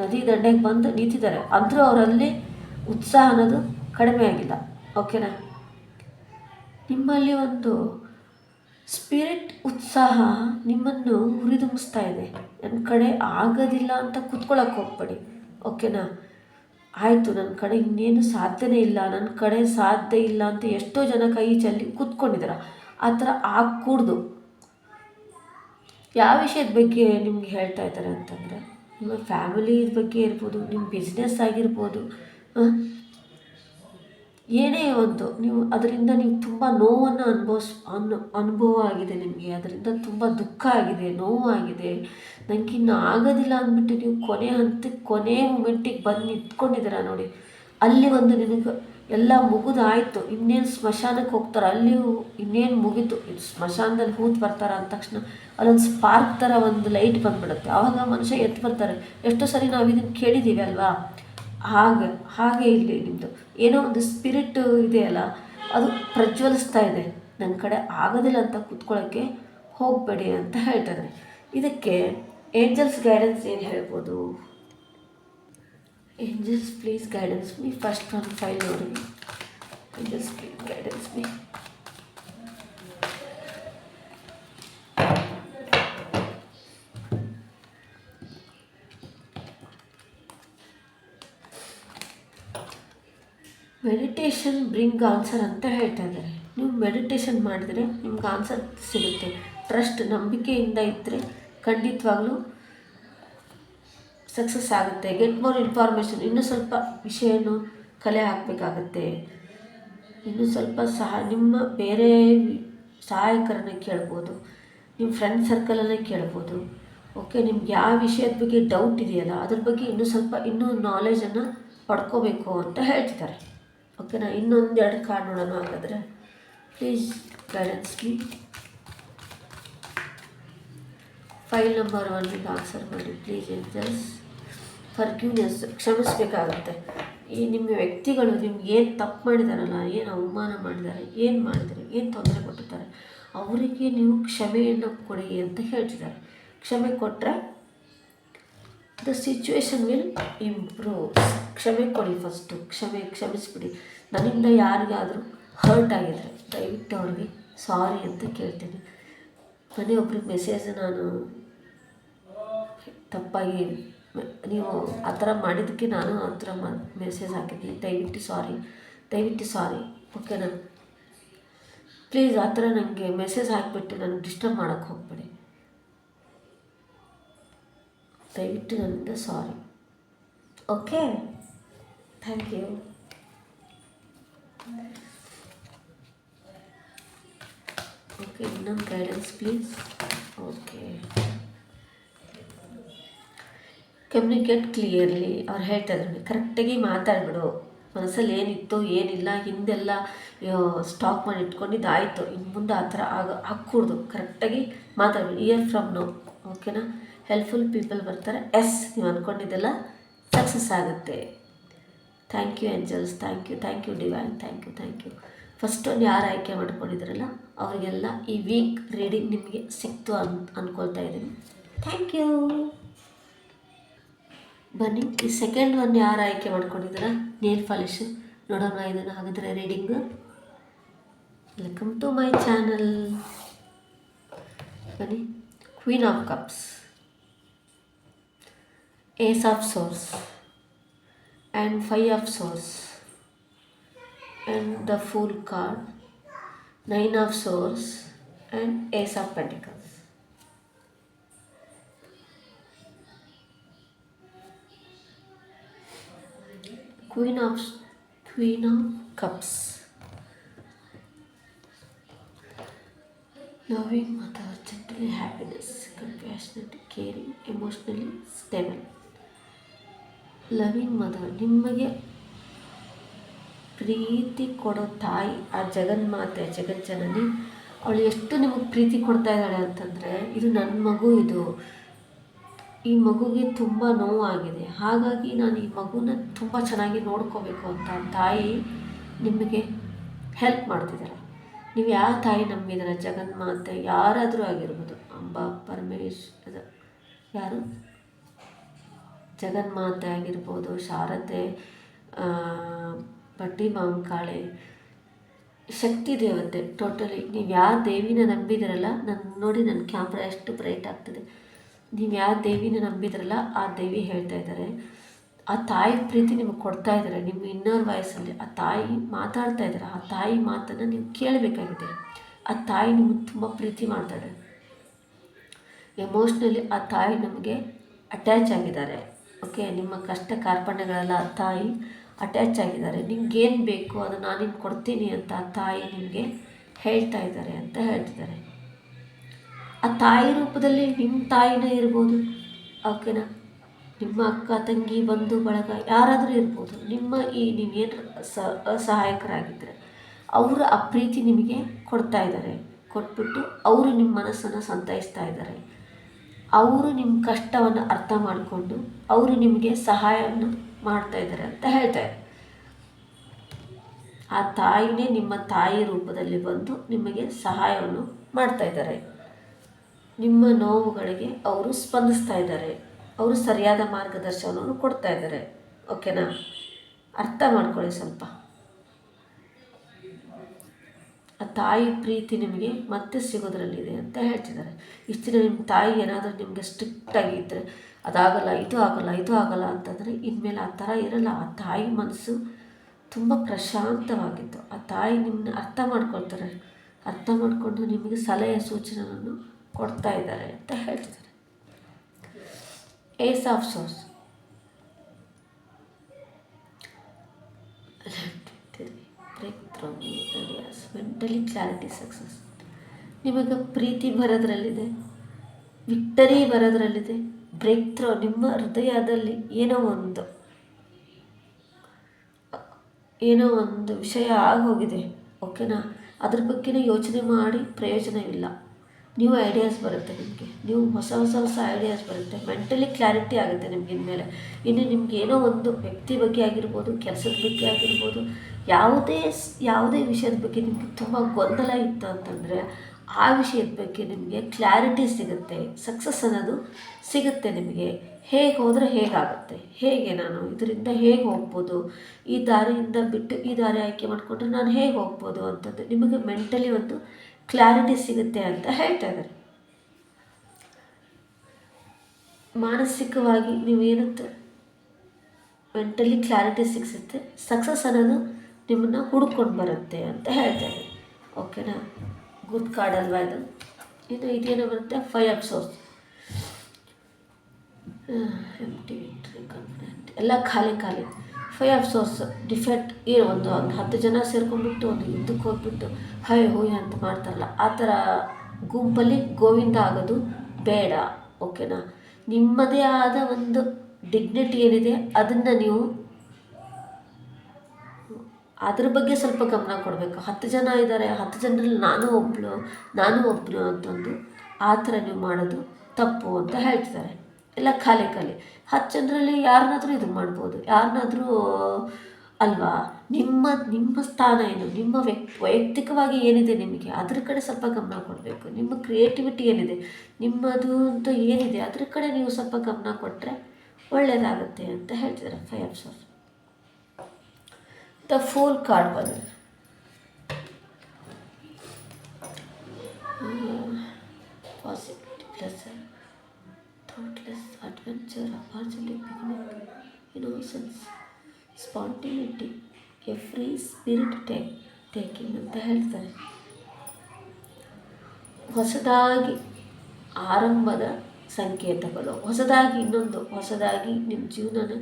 ನದಿ ದಂಡೆಗೆ ಬಂದು ನಿಂತಿದ್ದಾರೆ. ಅಂದರೂ ಅವರಲ್ಲಿ ಉತ್ಸಾಹ ಅನ್ನೋದು ಕಡಿಮೆ ಆಗಿಲ್ಲ. ಓಕೆನಾ? ನಿಮ್ಮಲ್ಲಿ ಒಂದು ಸ್ಪಿರಿಟ್ ಉತ್ಸಾಹ ನಿಮ್ಮನ್ನು ಹುರಿದುಂಬಿಸ್ತಾ ಇದೆ. ನನ್ನ ಕಡೆ ಆಗೋದಿಲ್ಲ ಅಂತ ಕೂತ್ಕೊಳ್ಳೋಕೆ ಹೋಗ್ಬೇಡಿ. ಓಕೆನಾ? ಆಯಿತು, ನನ್ನ ಕಡೆ ಇನ್ನೇನು ಸಾಧ್ಯನೇ ಇಲ್ಲ. ನನ್ನ ಕಡೆ ಸಾಧ್ಯ ಇಲ್ಲ ಅಂತ ಎಷ್ಟೋ ಜನ ಕೈ ಚೆಲ್ಲಿ ಕೂತ್ಕೊಂಡಿದ್ದಾರೆ ಆ ಥರ ಆಗಕೂಡ್ದು. ಯಾವ ವಿಷಯದ ಬಗ್ಗೆ ನಿಮ್ಗೆ ಹೇಳ್ತಾ ಇದ್ದಾರೆ ಅಂತಂದರೆ, ನಿಮ್ಮ ಫ್ಯಾಮಿಲಿ ಬಗ್ಗೆ ಇರ್ಬೋದು, ನಿಮ್ಮ ಬಿಸ್ನೆಸ್ ಆಗಿರ್ಬೋದು ಏನೇ ಒಂದು, ನೀವು ಅದರಿಂದ ನೀವು ತುಂಬ ನೋವನ್ನು ಅನುಭವಿಸ್, ಅನು, ಅನುಭವ ಆಗಿದೆ ನಿಮಗೆ, ಅದರಿಂದ ತುಂಬ ದುಃಖ ಆಗಿದೆ ನೋವಾಗಿದೆ ಇನ್ನು ಆಗೋದಿಲ್ಲ ಅಂದ್ಬಿಟ್ಟು ನೀವು ಕೊನೆ ಹಂತಕ್ಕೆ, ಕೊನೆ ಮೂಮೆಂಟಿಗೆ ಬಂದು ನಿಂತ್ಕೊಂಡಿದ್ದೀರ ನೋಡಿ. ಅಲ್ಲಿ ಒಂದು ನಿನಗೆ ಎಲ್ಲ ಮುಗಿದಾಯಿತು, ಇನ್ನೇನು ಸ್ಮಶಾನಕ್ಕೆ ಹೋಗ್ತಾರೆ? ಅಲ್ಲಿಯೂ ಇನ್ನೇನು ಮುಗೀತು? ಇದು ಸ್ಮಶಾನದಲ್ಲಿ ಹೂತು ಬರ್ತಾರೆ ಅಂದ ತಕ್ಷಣ ಅಲ್ಲೊಂದು ಸ್ಪಾರ್ಕ್ ಥರ ಒಂದು ಲೈಟ್ ಬಂದುಬಿಡುತ್ತೆ. ಆವಾಗ ಮನುಷ್ಯ ಎದ್ದು ಬರ್ತಾರೆ. ಎಷ್ಟೋ ಸರಿ ನಾವು ಇದನ್ನು ಕೇಳಿದ್ದೀವಿ ಅಲ್ವಾ? ಹಾಗೆ ಹಾಗೆ ಇಲ್ಲಿ ನಿಮ್ಮದು ಏನೋ ಒಂದು ಸ್ಪಿರಿಟ್ ಇದೆಯಲ್ಲ, ಅದು ಪ್ರಜ್ವಲಿಸ್ತಾ ಇದೆ. ನನ್ನ ಕಡೆ ಆಗೋದಿಲ್ಲ ಅಂತ ಕೂತ್ಕೊಳ್ಳೋಕ್ಕೆ ಹೋಗಬೇಡಿ ಅಂತ ಹೇಳ್ತಾರೆ. ಇದಕ್ಕೆ ಏಂಜಲ್ಸ್ ಗೈಡೆನ್ಸ್ ಏನು ಹೇಳ್ಬೋದು? Angels please guidance me first ಒಂದು ಫೈಲ್ ನೋಡಿ. Angels please guidance me meditation bring answer ಅಂತ ಹೇಳ್ತಾ ಇದ್ದಾರೆ. ನೀವು ಮೆಡಿಟೇಷನ್ ಮಾಡಿದರೆ ನಿಮ್ಗೆ ಆನ್ಸರ್ ಸಿಗುತ್ತೆ. ಟ್ರಸ್ಟ್ ನಂಬಿಕೆಯಿಂದ ಇದ್ದರೆ ಖಂಡಿತವಾಗ್ಲೂ ಸಕ್ಸಸ್ ಆಗುತ್ತೆ. ಗೆಟ್ ಮೋರ್ ಇನ್ಫಾರ್ಮೇಷನ್ ಇನ್ನೂ ಸ್ವಲ್ಪ ವಿಷಯನೂ ಕಲೆ ಹಾಕಬೇಕಾಗತ್ತೆ. ಇನ್ನೂ ಸ್ವಲ್ಪ ಸಹ ನಿಮ್ಮ ಬೇರೆ ಸಹಾಯಕರನ್ನ ಕೇಳ್ಬೋದು. ನಿಮ್ಮ ಫ್ರೆಂಡ್ ಸರ್ಕಲನ್ನೇ ಕೇಳ್ಬೋದು. ಓಕೆ ನಿಮ್ಗೆ ಯಾವ ವಿಷಯದ ಬಗ್ಗೆ ಡೌಟ್ ಇದೆಯಲ್ಲ, ಅದ್ರ ಬಗ್ಗೆ ಇನ್ನೂ ಸ್ವಲ್ಪ ಇನ್ನೂ ನಾಲೆಜನ್ನು ಪಡ್ಕೋಬೇಕು ಅಂತ ಹೇಳ್ತಿದ್ದಾರೆ. ಓಕೆನಾ ಇನ್ನೊಂದೆರಡು ಕಾರ್ಡ್ ನೋಡೋಣ ಹಾಗಾದರೆ. ಪ್ಲೀಸ್ ಮೀ ಫೈಲ್ ನಂಬರ್ ಒನ್ನಿಗೆ ಆನ್ಸರ್ ಮಾಡಿ ಪ್ಲೀಸ್ ಎಂಜಸ್ ಫರ್ಕ್ಯೂನಿಯಸ್ ಕ್ಷಮಿಸಬೇಕಾಗತ್ತೆ. ಈ ನಿಮ್ಮ ವ್ಯಕ್ತಿಗಳು ನಿಮ್ಗೆ ಏನು ತಪ್ಪು ಮಾಡಿದಾರಲ್ಲ, ಏನು ಅವಮಾನ ಮಾಡಿದ್ದಾರೆ ಏನು ಮಾಡಿದ್ದಾರೆ ಏನು ತೊಂದರೆ ಕೊಟ್ಟಿದ್ದಾರೆ, ಅವರಿಗೆ ನೀವು ಕ್ಷಮೆಯನ್ನು ಕೊಡಿ ಅಂತ ಹೇಳ್ತಿದ್ದಾರೆ. ಕ್ಷಮೆ ಕೊಟ್ಟರೆ ದ ಸಿಚುವೇಶನ್ ವಿಲ್ ಇಂಪ್ರೂವ್ ಕ್ಷಮೆ ಕೊಡಿ ಫಸ್ಟು ಕ್ಷಮೆ ಕ್ಷಮಿಸ್ಬಿಡಿ. ನನ್ನಿಂದ ಯಾರಿಗಾದರೂ ಹರ್ಟ್ ಆಗಿದ್ದರೆ ದಯವಿಟ್ಟು ಅವ್ರಿಗೆ ಸಾರಿ ಅಂತ ಕೇಳ್ತೀನಿ. ಮನೆ ಒಬ್ರಿಗೆ ಮೆಸೇಜ್ ನಾನು ತಪ್ಪಾಗಿ ನೀವು ಆ ಥರ ಮಾಡಿದ್ದಕ್ಕೆ ನಾನು ಆ ಥರ ಮೆಸೇಜ್ ಹಾಕಿದ್ದೀನಿ. ದಯವಿಟ್ಟು ಸಾರಿ ದಯವಿಟ್ಟು ಸಾರಿ ಓಕೆನಾ ಪ್ಲೀಸ್ ಆ ಥರ ನನಗೆ ಮೆಸೇಜ್ ಹಾಕಿಬಿಟ್ಟು ನಾನು ಡಿಸ್ಟರ್ಬ್ ಮಾಡೋಕ್ಕೆ ಹೋಗ್ಬೇಡಿ. ದಯವಿಟ್ಟು ನನ್ನಿಂದ sorry okay thank you okay ಇನ್ನೊಂದು guidance please okay communicate clearly ಅವ್ರು ಹೇಳ್ತಾ ಇದ್ರು ಕರೆಕ್ಟಾಗಿ ಮಾತಾಡ್ಬಿಡು. ಮನಸ್ಸಲ್ಲಿ ಏನಿತ್ತು, ಏನಿಲ್ಲ, ಹಿಂದೆಲ್ಲ ಸ್ಟಾಕ್ ಮಾಡಿ ಇಟ್ಕೊಂಡಿದ್ದು ಆಯಿತು ಇನ್ನು ಮುಂದೆ ಆ ಥರ ಆಗ ಹಾಕ್ಕೊಡ್ದು ಕರೆಕ್ಟಾಗಿ ಮಾತಾಡ್ಬಿಡಿ. Year from no? ಓಕೆನಾ ಹೆಲ್ಪ್ಫುಲ್ ಪೀಪಲ್ ಬರ್ತಾರೆ. ಎಸ್ ನೀವು ಅಂದ್ಕೊಂಡಿದ್ದೆಲ್ಲ ಸಕ್ಸಸ್ ಆಗುತ್ತೆ. Thank you angels thank you thank you divine thank you thank you first ಒಂದು ಯಾರು ಆಯ್ಕೆ ಮಾಡ್ಕೊಂಡಿದ್ರಲ್ಲ, ಅವರಿಗೆಲ್ಲ ಈ ವೀಕ್ ರೀಡಿಂಗ್ ನಿಮಗೆ ಸಿಕ್ತು ಅನ್ ಅಂದ್ಕೊಳ್ತಾ ಇದ್ದೀನಿ. ಥ್ಯಾಂಕ್ ಯು ಬನ್ನಿ, ಈ ಸೆಕೆಂಡ್ ಒನ್ ಯಾರು ಆಯ್ಕೆ ಮಾಡ್ಕೊಂಡಿದ್ದೀರಾ ನೇರ್ ಫಾಲಿಶ್ ನೋಡೋಣ ಇದನ್ನು ಹಾಗಿದ್ರೆ reading welcome to my channel ಬನ್ನಿ queen of cups ace of swords and 5 of swords and the full card 9 of swords and ace of pentacles queen of queen of cups loving mother, gentle, happiness, compassionate, caring, emotionally stable. Loving mother ನಿಮಗೆ ಪ್ರೀತಿ ಕೊಡೋ ತಾಯಿ ಆ ಜಗನ್ಮಾತೆ, ಜಗಜ್ಜನನಿ, ಅವಳು ಎಷ್ಟು ನಿಮಗೆ ಪ್ರೀತಿ ಕೊಡ್ತಾ ಇದ್ದಾಳೆ ಅಂತಂದರೆ, ಇದು ನನ್ನ ಮಗು ಇದು. ಈ ಮಗುಗೆ ತುಂಬ ನೋವಾಗಿದೆ. ಹಾಗಾಗಿ ನಾನು ಈ ಮಗುನ ತುಂಬ ಚೆನ್ನಾಗಿ ನೋಡ್ಕೋಬೇಕು ಅಂತ ತಾಯಿ ನಿಮಗೆ ಹೆಲ್ಪ್ ಮಾಡ್ತಿದ್ದಾರೆ. ನೀವು ಯಾವ ತಾಯಿ ನಂಬಿದ್ದಾರೆ? ಜಗನ್ಮಾತೆ ಯಾರಾದರೂ ಆಗಿರ್ಬೋದು. ಅಂಬ, ಪರಮೇಶ್, ಅದು ಯಾರು? ಜಗನ್ಮಾತೆ ಆಗಿರ್ಬೋದು, ಶಾರದೆ ಪಟ್ಟಿ ಬಟ್ಟಿ ಮಾಂಕಾಳೆ ಶಕ್ತಿ ದೇವತೆ ಟೋಟಲಿ ನೀವು ಯಾವ ದೇವಿನ ನಂಬಿದಿರಲ್ಲ ನನ್ನ ನೋಡಿ ನನ್ನ ಕ್ಯಾಮ್ರಾ ಎಷ್ಟು ಬ್ರೈಟ್ ಆಗ್ತದೆ. ನೀವು ಯಾವ ದೇವಿನ ನಂಬಿದ್ರಲ್ಲ, ಆ ದೇವಿ ಹೇಳ್ತಾ ಇದ್ದಾರೆ. ಆ ತಾಯಿ ಪ್ರೀತಿ ನಿಮಗೆ ಕೊಡ್ತಾ ಇದ್ದಾರೆ ನಿಮ್ಮ ಇನ್ನರ್ ವಾಯ್ಸಲ್ಲಿ ಆ ತಾಯಿ ಮಾತಾಡ್ತಾ ಇದ್ದಾರೆ, ಆ ತಾಯಿ ಮಾತನ್ನು ನೀವು ಕೇಳಬೇಕಾಗಿದೆ. ಆ ತಾಯಿ ನಿಮಗೆ ತುಂಬ ಪ್ರೀತಿ ಮಾಡ್ತಾರೆ ಎಮೋಷ್ನಲಿ ಆ ತಾಯಿ ನಮಗೆ ಅಟ್ಯಾಚ್ ಆಗಿದ್ದಾರೆ. ಓಕೆ, ನಿಮ್ಮ ಕಷ್ಟ ಕಾರ್ಪಣ್ಯಗಳೆಲ್ಲ ತಾಯಿ ಅಟ್ಯಾಚ್ ಆಗಿದ್ದಾರೆ. ನಿಮ್ಗೇನು ಬೇಕು ಅದು ನಾನು ನಿಮ್ಗೆ ಕೊಡ್ತೀನಿ ಅಂತ ತಾಯಿ ನಿಮಗೆ ಹೇಳ್ತಾ ಇದ್ದಾರೆ ಅಂತ ಹೇಳ್ತಿದ್ದಾರೆ. ಆ ತಾಯಿ ರೂಪದಲ್ಲಿ ನಿಮ್ಮ ತಾಯಿನೇ ಇರ್ಬೋದು. ಓಕೆನಾ ನಿಮ್ಮ ಅಕ್ಕ, ತಂಗಿ, ಬಂಧು, ಬಳಗ ಯಾರಾದರೂ ಇರ್ಬೋದು. ನಿಮ್ಮ ಈ ನೀವೇನು ಸ ಅಸಹಾಯಕರಾಗಿದ್ದರೆ ಅವರ ಆ ಪ್ರೀತಿ ನಿಮಗೆ ಕೊಡ್ತಾ ಇದ್ದಾರೆ. ಕೊಟ್ಬಿಟ್ಟು ಅವರು ನಿಮ್ಮ ಮನಸ್ಸನ್ನು ಸಂತೈಸ್ತಾ ಇದ್ದಾರೆ. ಅವರು ನಿಮ್ಮ ಕಷ್ಟವನ್ನು ಅರ್ಥ ಮಾಡಿಕೊಂಡು ಅವರು ನಿಮಗೆ ಸಹಾಯವನ್ನು ಮಾಡ್ತಾ ಇದ್ದಾರೆ ಅಂತ ಹೇಳ್ತಾರೆ. ಆ ತಾಯಿನೇ ನಿಮ್ಮ ತಾಯಿ ರೂಪದಲ್ಲಿ ಬಂದು ನಿಮಗೆ ಸಹಾಯವನ್ನು ಮಾಡ್ತಾ ಇದ್ದಾರೆ ನಿಮ್ಮ ನೋವುಗಳಿಗೆ ಅವರು ಸ್ಪಂದಿಸ್ತಾ ಇದ್ದಾರೆ ಅವರು ಸರಿಯಾದ ಮಾರ್ಗದರ್ಶನವನ್ನು ಕೊಡ್ತಾ ಇದ್ದಾರೆ ಓಕೆನಾ? ಅರ್ಥ ಮಾಡ್ಕೊಳ್ಳಿ ಸ್ವಲ್ಪ ಆ ತಾಯಿ ಪ್ರೀತಿ ನಿಮಗೆ ಮತ್ತೆ ಸಿಗೋದ್ರಲ್ಲಿದೆ ಅಂತ ಹೇಳ್ತಿದ್ದಾರೆ. ಇಷ್ಟು ನಿಮ್ಮ ತಾಯಿ ಏನಾದರೂ ನಿಮಗೆ ಸ್ಟ್ರಿಕ್ಟಾಗಿ ಇದ್ದರೆ ಅದಾಗಲ್ಲ, ಇದು ಆಗಲ್ಲ ಇದು ಆಗಲ್ಲ ಅಂತಂದರೆ ಇನ್ಮೇಲೆ ಆ ಥರ ಇರಲ್ಲ. ಆ ತಾಯಿ ಮನಸ್ಸು ತುಂಬ ಪ್ರಶಾಂತವಾಗಿತ್ತು. ಆ ತಾಯಿ ನಿಮ್ಮನ್ನ ಅರ್ಥ ಮಾಡ್ಕೊಳ್ತಾರೆ. ಅರ್ಥ ಮಾಡಿಕೊಂಡು ನಿಮಗೆ ಸಲಹೆ ಸೂಚನೆಯನ್ನು ಕೊಡ್ತಾ ಇದ್ದಾರೆ ಅಂತ ಹೇಳ್ತಿದ್ದಾರೆ. Ace of swords break mentally clarity success ನಿಮಗೆ ಪ್ರೀತಿ ಬರೋದ್ರಲ್ಲಿದೆ ವಿಕ್ಟರಿ ಬರೋದ್ರಲ್ಲಿದೆ ಬ್ರೇಕ್ ಥ್ರೋ ನಿಮ್ಮ ಹೃದಯದಲ್ಲಿ ಏನೋ ಒಂದು ಏನೋ ಒಂದು ವಿಷಯ ಆಗೋಗಿದೆ ಓಕೆನಾ ಅದ್ರ ಬಗ್ಗೆನೇ ಯೋಚನೆ ಮಾಡಿ ಪ್ರಯೋಜನವಿಲ್ಲ. ನ್ಯೂ ಐಡಿಯಾಸ್ ಬರುತ್ತೆ ನಿಮಗೆ. ನೀವು ಹೊಸ ಹೊಸ ಹೊಸ ಐಡಿಯಾಸ್ ಬರುತ್ತೆ. ಮೆಂಟಲಿ ಕ್ಲಾರಿಟಿ ಆಗುತ್ತೆ ನಿಮ್ಗೆ ಇನ್ಮೇಲೆ. ಇನ್ನು ನಿಮ್ಗೆ ಏನೋ ಒಂದು ವ್ಯಕ್ತಿ ಬಗ್ಗೆ ಆಗಿರ್ಬೋದು, ಕೆಲಸದ ಬಗ್ಗೆ ಆಗಿರ್ಬೋದು, ಯಾವುದೇ ಯಾವುದೇ ವಿಷಯದ ಬಗ್ಗೆ ನಿಮಗೆ ತುಂಬ ಗೊಂದಲ ಇತ್ತು ಅಂತಂದರೆ ಆ ವಿಷಯದ ಬಗ್ಗೆ ನಿಮಗೆ ಕ್ಲಾರಿಟಿ ಸಿಗುತ್ತೆ. ಸಕ್ಸಸ್ ಅನ್ನೋದು ಸಿಗುತ್ತೆ ನಿಮಗೆ. ಹೇಗೆ ಹೋದರೆ ಹೇಗಾಗುತ್ತೆ? ಹೇಗೆ ನಾನು ಇದರಿಂದ ಹೇಗೆ ಹೋಗ್ಬೋದು? ಈ ದಾರಿಯಿಂದ ಬಿಟ್ಟು ಈ ದಾರಿ ಆಯ್ಕೆ ಮಾಡಿಕೊಂಡ್ರೆ ನಾನು ಹೇಗೆ ಹೋಗ್ಬೋದು ಅಂತಂದು ನಿಮಗೆ ಮೆಂಟಲಿ ಒಂದು ಕ್ಲಾರಿಟಿ ಸಿಗುತ್ತೆ ಅಂತ ಹೇಳ್ತಾ ಇದ್ದಾರೆ. ಮಾನಸಿಕವಾಗಿ ನೀವೇನಂತ ಮೆಂಟಲಿ ಕ್ಲಾರಿಟಿ ಸಿಕ್ಸುತ್ತೆ ಸಕ್ಸಸ್ ಅನ್ನೋದು ನಿಮ್ಮನ್ನು ಹುಡ್ಕೊಂಡು ಬರುತ್ತೆ ಅಂತ ಹೇಳ್ತಾ ಇದ್ದಾರೆ. ಓಕೆನಾ ಗುಡ್ ಕಾರ್ಡ್ ಅಲ್ವಾ ಇದು? ಇನ್ನು ಇದೇನೋ ಬರುತ್ತೆ? Five of swords empty ಎಲ್ಲ ಖಾಲಿ ಖಾಲಿ. ಫೈವ್ ಆಫ್ ಸೋರ್ಸ್ ಡಿಫೆಕ್ಟ್ ಏನು ಒಂದು ಒಂದು ಹತ್ತು ಜನ ಸೇರ್ಕೊಂಡ್ಬಿಟ್ಟು ಒಂದು ಯುದ್ಧಕ್ಕೆ ಹೋಗ್ಬಿಟ್ಟು, ಹೈ ಹೋಯ್ ಅಂತ ಮಾಡ್ತಾರಲ್ಲ, ಆ ಥರ ಗುಂಪಲ್ಲಿ ಗೋವಿಂದ ಆಗೋದು ಬೇಡ, ಓಕೆನಾ? ನಿಮ್ಮದೇ ಆದ ಒಂದು ಡಿಗ್ನಿಟಿ ಏನಿದೆ, ಅದನ್ನು ನೀವು ಅದ್ರ ಬಗ್ಗೆ ಸ್ವಲ್ಪ ಗಮನ ಕೊಡಬೇಕು. ಹತ್ತು ಜನ ಇದ್ದಾರೆ, ಹತ್ತು ಜನರಲ್ಲಿ ನಾನು ಒಬ್ಬಳು ನಾನು ಒಬ್ಬನು ಅಂತಂದು ಆ ಥರ ನೀವು ಮಾಡೋದು ತಪ್ಪು ಅಂತ ಹೇಳ್ತಿದ್ದಾರೆ. ಎಲ್ಲ ಖಾಲಿ ಖಾಲಿ. ಹತ್ತು ಜನರಲ್ಲಿ ಯಾರನ್ನಾದರೂ ಇದು ಮಾಡ್ಬೋದು. ಯಾರನ್ನಾದರೂ ಅಲ್ವಾ? ನಿಮ್ಮ ನಿಮ್ಮ ಸ್ಥಾನ ಏನು? ನಿಮ್ಮ ವ್ಯಕ್ ವೈಯಕ್ತಿಕವಾಗಿ ಏನಿದೆ ನಿಮಗೆ? ಅದ್ರ ಕಡೆ ಸ್ವಲ್ಪ ಗಮನ ಕೊಡಬೇಕು. ನಿಮ್ಮ ಕ್ರಿಯೇಟಿವಿಟಿ ಏನಿದೆ? ನಿಮ್ಮದು ಅಂತ ಏನಿದೆ? ಅದ್ರ ಕಡೆ ನೀವು ಸ್ವಲ್ಪ ಗಮನ ಕೊಟ್ಟರೆ ಒಳ್ಳೆಯದಾಗುತ್ತೆ ಅಂತ ಹೇಳ್ತಿದ್ದಾರೆ five sir. The fool card ಬಂದಿದೆ possibility plus adventure opportunity beginning innocence spontaneity a free spirit take taking ಅಂತ ಹೇಳ್ತಾರೆ. ಹೊಸದಾಗಿ ಆರಂಭದ ಸಂಕೇತಗಳು, ಹೊಸದಾಗಿ ಇನ್ನೊಂದು, ಹೊಸದಾಗಿ ನಿಮ್ಮ ಜೀವನನ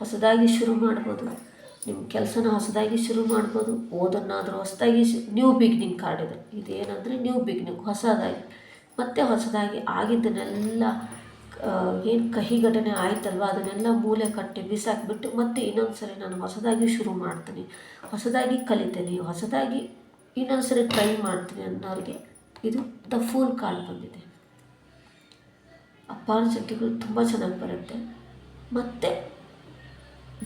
ಹೊಸದಾಗಿ ಶುರು ಮಾಡ್ಬೋದು. ನಿಮ್ಮ ಕೆಲಸನ ಹೊಸದಾಗಿ ಶುರು ಮಾಡ್ಬೋದು, ಓದನ್ನಾದರೂ ಹೊಸದಾಗಿ ನ್ಯೂ ಬಿಗ್ನಿಂಗ್ ಕಾರ್ಡ್ ಇದೆ ಇದೇನಂದರೆ ನ್ಯೂ ಬಿಗ್ನಿಂಗ್ ಹೊಸದಾಗಿ. ಮತ್ತೆ ಹೊಸದಾಗಿ ಆಗಿದ್ದನ್ನೆಲ್ಲ ಏನು ಕಹಿ ಘಟನೆ ಆಯ್ತಲ್ವ? ಅದನ್ನೆಲ್ಲ ಮೂಲೆ ಕಟ್ಟಿ ಬಿಸಾಕ್ಬಿಟ್ಟು ಮತ್ತೆ ಇನ್ನೊಂದು ಸರಿ ನಾನು ಹೊಸದಾಗಿ ಶುರು ಮಾಡ್ತೀನಿ. ಹೊಸದಾಗಿ ಕಲಿತೀನಿ. ಹೊಸದಾಗಿ ಇನ್ನೊಂದು ಸರಿ ಟ್ರೈ ಮಾಡ್ತೀನಿ ಅನ್ನೋರಿಗೆ ಇದು ದ ಫೂಲ್ ಕಾರ್ಡ್ ಬಂದಿದೆ. ಅಪಾರ್ಚುನಿಟಿಗಳು ತುಂಬ ಚೆನ್ನಾಗಿ ಬರುತ್ತೆ. ಮತ್ತು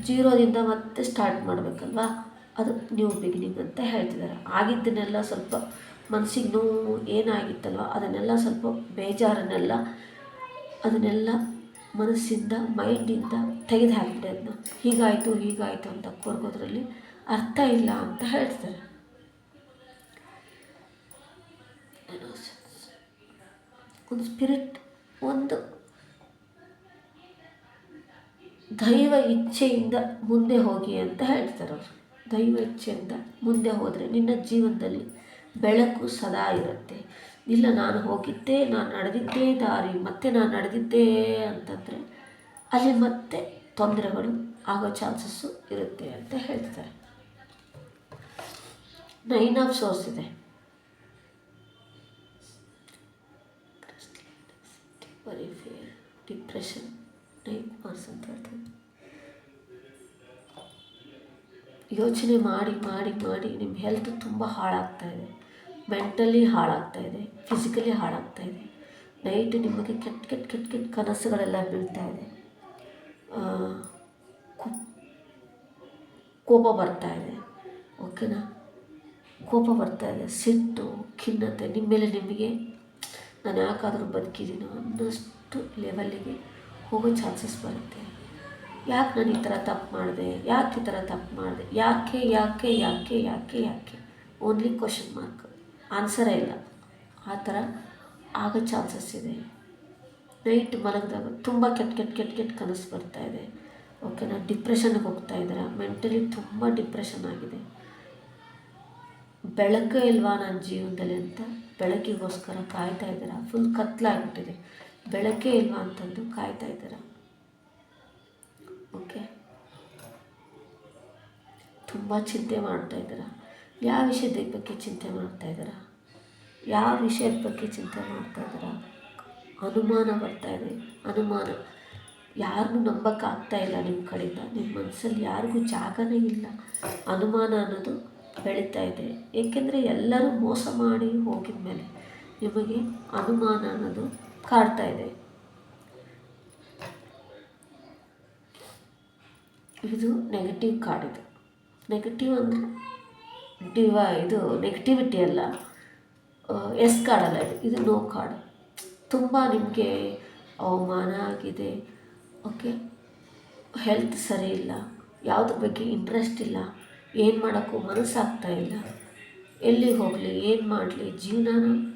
ಜೀರೋದಿಂದ ಮತ್ತೆ ಸ್ಟಾರ್ಟ್ ಮಾಡಬೇಕಲ್ವಾ? ಅದು ನ್ಯೂ ಬಿಗಿನಿಂಗ್ ಅಂತ ಹೇಳ್ತಿದ್ದಾರೆ. ಆಗಿದ್ದನ್ನೆಲ್ಲ ಸ್ವಲ್ಪ ಮನಸ್ಸಿಗೆ ನೋವು ಏನಾಗಿತ್ತಲ್ವ? ಅದನ್ನೆಲ್ಲ ಸ್ವಲ್ಪ ಬೇಜಾರನ್ನೆಲ್ಲ ಅದನ್ನೆಲ್ಲ ಮನಸ್ಸಿಂದ, ಮೈಂಡಿಂದ ತೆಗೆದು ಹಾಕಿಬಿಡಿ ಅದನ್ನ ಹೀಗಾಯಿತು ಹೀಗಾಯಿತು ಅಂತ ಕೊರಗೋದ್ರಲ್ಲಿ ಅರ್ಥ ಇಲ್ಲ ಅಂತ ಹೇಳ್ತಾರೆ. ಒಂದು ಸ್ಪಿರಿಟ್ ಒಂದು ದೈವ ಇಚ್ಛೆಯಿಂದ ಮುಂದೆ ಹೋಗಿ ಅಂತ ಹೇಳ್ತಾರೆ ಅವರು. ದೈವ ಇಚ್ಛೆಯಿಂದ ಮುಂದೆ ಹೋದರೆ ನಿನ್ನ ಜೀವನದಲ್ಲಿ ಬೆಳಕು ಸದಾ ಇರುತ್ತೆ. ಇಲ್ಲ, ನಾನು ಹೋಗಿದ್ದೆ, ನಾನು ನಡೆದಿದ್ದೇ, ದಾರಿ ಮತ್ತೆ ನಾನು ನಡೆದಿದ್ದೇ ಅಂತಂದರೆ ಅಲ್ಲಿ ಮತ್ತೆ ತೊಂದರೆಗಳು ಆಗೋ ಚಾನ್ಸಸ್ಸು ಇರುತ್ತೆ ಅಂತ ಹೇಳ್ತಾರೆ. ನೈನ್ ಆಫ್ ಸೋರ್ಸ್ ಇದೆ. ಡಿಪ್ರೆಷನ್ ನೈನ್ ಮಾರ್ಸ್ ಅಂತ ಹೇಳ್ತಾರೆ. ಯೋಚನೆ ಮಾಡಿ ಮಾಡಿ ಮಾಡಿ ನಿಮ್ಮ ಹೆಲ್ತ್ ತುಂಬ ಹಾಳಾಗ್ತಾ ಇದೆ. ಮೆಂಟಲಿ ಹಾಳಾಗ್ತಾ ಇದೆ ಫಿಸಿಕಲಿ ಹಾಳಾಗ್ತಾ ಇದೆ. ನೈಟ್ ನಿಮಗೆ ಕೆಟ್ಟ ಕೆಟ್ಟ ಕೆಟ್ಟ ಕೆಟ್ಟ ಕನಸುಗಳೆಲ್ಲ ಬೀಳ್ತಾ ಇದೆ. ಕೋಪ ಬರ್ತಾ ಇದೆ. ಓಕೆನಾ ಕೋಪ ಬರ್ತಾ ಇದೆ, ಸಿಟ್ಟು, ಖಿನ್ನತೆ ನಿಮ್ಮ ಮೇಲೆ ನಿಮಗೆ, ನಾನು ಯಾಕಾದರೂ ಬದುಕಿದ್ದೀನೋ ಅನ್ನೋಷ್ಟು ಲೆವೆಲ್ಲಿಗೆ ಹೋಗೋ ಚಾನ್ಸಸ್ ಬರುತ್ತೆ. ಯಾಕೆ ನಾನು ಈ ಥರ ತಪ್ಪು ಮಾಡಿದೆ? ಯಾಕೆ ಈ ಥರ ತಪ್ಪು ಮಾಡಿದೆ? ಯಾಕೆ ಯಾಕೆ ಯಾಕೆ ಯಾಕೆ ಯಾಕೆ? ಓನ್ಲಿ ಕ್ವಶನ್ ಮಾರ್ಕ್ ಆನ್ಸರೇ ಇಲ್ಲ. ಆ ಥರ ಆಗೋ ಚಾನ್ಸಸ್ ಇದೆ. ನೈಟ್ ಮಲಗಿದಾಗ ತುಂಬ ಕೆಟ್ಟ ಕೆಟ್ಟ ಕೆಟ್ಟ ಕೆಟ್ಟ ಕನಸು ಬರ್ತಾ ಇದೆ. ಓಕೆನಾ ಡಿಪ್ರೆಷನ್ಗೆ ಹೋಗ್ತಾ ಇದ್ದೀರಾ? ಮೆಂಟಲಿ ತುಂಬ ಡಿಪ್ರೆಷನ್ ಆಗಿದೆ. ಬೆಳಕೇ ಇಲ್ವಾ ನನ್ನ ಜೀವನದಲ್ಲಿ ಅಂತ ಬೆಳಕಿಗೋಸ್ಕರ ಕಾಯ್ತಾ ಇದ್ದೀರಾ? ಫುಲ್ ಕತ್ಲಾಗ್ಬಿಟ್ಟಿದೆ ಬೆಳಕೇ ಇಲ್ವಾ ಅಂತಂದು ಕಾಯ್ತಾ ಇದ್ದೀರಾ? ಓಕೆ ತುಂಬ ಚಿಂತೆ ಮಾಡ್ತಾ ಇದ್ದೀರಾ? ಯಾವ ವಿಷಯದ ಬಗ್ಗೆ ಚಿಂತೆ ಮಾಡ್ತಾ ಇದ್ದೀರಾ? ಯಾವ ವಿಷಯದ ಬಗ್ಗೆ ಚಿಂತೆ ಮಾಡ್ತಾ ಇದ್ದೀರಾ? ಅನುಮಾನ ಬರ್ತಾ ಇದೆ. ಅನುಮಾನ. ಯಾರಿಗೂ ನಂಬಕ್ಕಾಗ್ತಾ ಇಲ್ಲ ನಿಮ್ಮ ಕಡೆಯಿಂದ. ನಿಮ್ಮ ಮನಸ್ಸಲ್ಲಿ ಯಾರಿಗೂ ಜಾಗನೇ ಇಲ್ಲ. ಅನುಮಾನ ಅನ್ನೋದು ಬೆಳೀತಾ ಇದೆ. ಏಕೆಂದರೆ ಎಲ್ಲರೂ ಮೋಸ ಮಾಡಿ ಹೋಗಿದ ಮೇಲೆ ನಿಮಗೆ ಅನುಮಾನ ಅನ್ನೋದು ಕಾಡ್ತಾ ಇದೆ. ಇದು ನೆಗೆಟಿವ್ ಕಾರ್ಡ್ ಇದು. ನೆಗೆಟಿವ್ ಅಂದರೆ ಡಿವ ಇದು ನೆಗೆಟಿವಿಟಿ ಅಲ್ಲ. ಎಸ್ ಕಾರ್ಡ್ ಅಲ್ಲ ಇದು. ಇದು ನೋ ಕಾರ್ಡ್ ತುಂಬ ನಿಮಗೆ ಅವಮಾನ ಆಗಿದೆ. ಓಕೆ ಹೆಲ್ತ್ ಸರಿ ಇಲ್ಲ. ಯಾವುದ್ರ ಬಗ್ಗೆ ಇಂಟ್ರೆಸ್ಟ್ ಇಲ್ಲ. ಏನು ಮಾಡೋಕ್ಕೂ ಮನಸ್ಸಾಗ್ತಾ ಇಲ್ಲ. ಎಲ್ಲಿಗೆ ಹೋಗಲಿ, ಏನು ಮಾಡಲಿ ಜೀವನ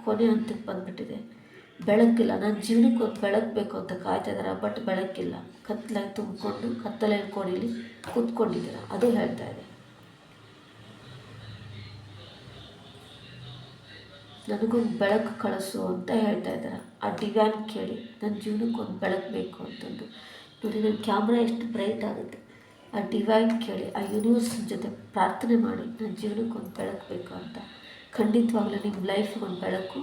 ಕೊನೆ ಹಂತಕ್ಕೆ ಬಂದುಬಿಟ್ಟಿದೆ. ಬೆಳಕಿಲ್ಲ. ನನ್ನ ಜೀವನಕ್ಕೆ ಒಂದು ಬೆಳಗ್ಬೇಕು ಅಂತ ಕಾಯ್ತಾ ಇದ್ದಾರೆ ಬಟ್ ಬೆಳಕಿಲ್ಲ. ಕತ್ತಲಾಗಿ ತುಂಬಿಕೊಂಡು ಕತ್ತಲೆಯಲ್ಲಿ ಕೋಣೆಯಲ್ಲಿ ಕೂತ್ಕೊಂಡಿದ್ದೀರ? ಅದು ಹೇಳ್ತಾ ಇದೆ. ನನಗೊಂದು ಬೆಳಕು ಕಳಿಸು ಅಂತ ಹೇಳ್ತಾ ಇದ್ದಾರೆ. ಆ ಡಿವ್ಯಾನ್ ಕೇಳಿ, ನನ್ನ ಜೀವನಕ್ಕೆ ಒಂದು ಬೆಳಕು ಬೇಕು ಅಂತಂದು. ನೋಡಿ, ನನ್ನ ಕ್ಯಾಮ್ರಾ ಎಷ್ಟು ಬ್ರೈಟ್ ಆಗುತ್ತೆ. ಆ ಡಿವೈನ್ ಕೇಳಿ, ಆ ಯೂನಿವರ್ಸ್ ಜೊತೆ ಪ್ರಾರ್ಥನೆ ಮಾಡಿ, ನನ್ನ ಜೀವನಕ್ಕೆ ಒಂದು ಬೆಳಕು ಬೇಕು ಅಂತ. ಖಂಡಿತವಾಗ್ಲೂ ನಿಮ್ಮ ಲೈಫ್ಗೆ ಒಂದು ಬೆಳಕು